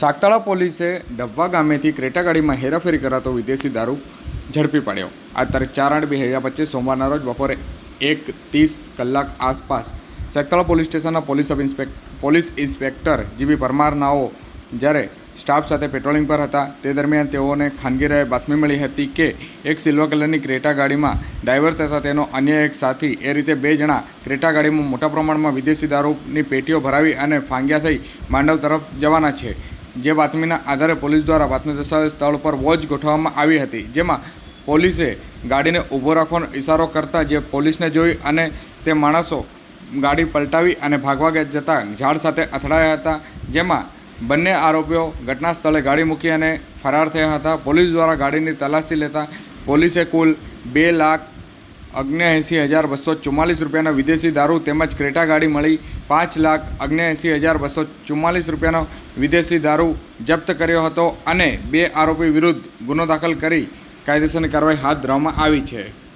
સાગતાળા પોલીસે ડબ્બા ગામેથી ક્રેટા ગાડીમાં હેરાફેરી કરાતો વિદેશી દારૂ ઝડપી પાડ્યો. આ તારીખ ચાર આઠ બે હજાર પચીસ સોમવારના રોજ બપોરે એક ત્રીસ કલાક આસપાસ સાગતાળા પોલીસ સ્ટેશનના પોલીસ સબ ઇન્સ્પેક પોલીસ ઇન્સ્પેક્ટર જીબી પરમારનાઓ જ્યારે સ્ટાફ સાથે પેટ્રોલિંગ પર હતા, તે દરમિયાન તેઓને ખાનગી રાહે બાતમી મળી હતી કે એક સિલ્વર કલરની ક્રેટા ગાડીમાં ડ્રાઈવર તથા તેનો અન્ય એક સાથી, એ રીતે બે જણા ક્રેટા ગાડીમાં મોટા પ્રમાણમાં વિદેશી દારૂની પેટીઓ ભરાવી અને ફાંગ્યા થઈ માંડવ તરફ જવાના છે. જે બાતમીના આધારે પોલીસ દ્વારા બાતમી દર્શાવેલ સ્થળ પર વોચ ગોઠવવામાં આવી હતી, જેમાં પોલીસે ગાડીને ઊભો રાખવાનો ઇશારો કરતા જે પોલીસને જોઈ અને તે માણસો ગાડી પલટાવી અને ભાગવા જતાં ઝાડ સાથે અથડાયા હતા, જેમાં બંને આરોપીઓ ઘટના સ્થળે ગાડી મૂકી અને ફરાર થયા હતા. પોલીસ દ્વારા ગાડીની તલાશી લેતા પોલીસે કુલ બે લાખ અગ્નેએંસી હજાર બસો ચુમ્માલીસ રૂપિયાનો વિદેશી દારૂ તેમજ ક્રેટા ગાડી મળી. પાંચ લાખ અગ્નેએંસી હજાર બસો ચુમ્માલીસ રૂપિયાનો વિદેશી દારૂ જપ્ત કર્યો હતો અને બે આરોપી વિરુદ્ધ ગુનો દાખલ કરી કાયદેસરની કાર્યવાહી હાથ ધરવામાં આવી છે.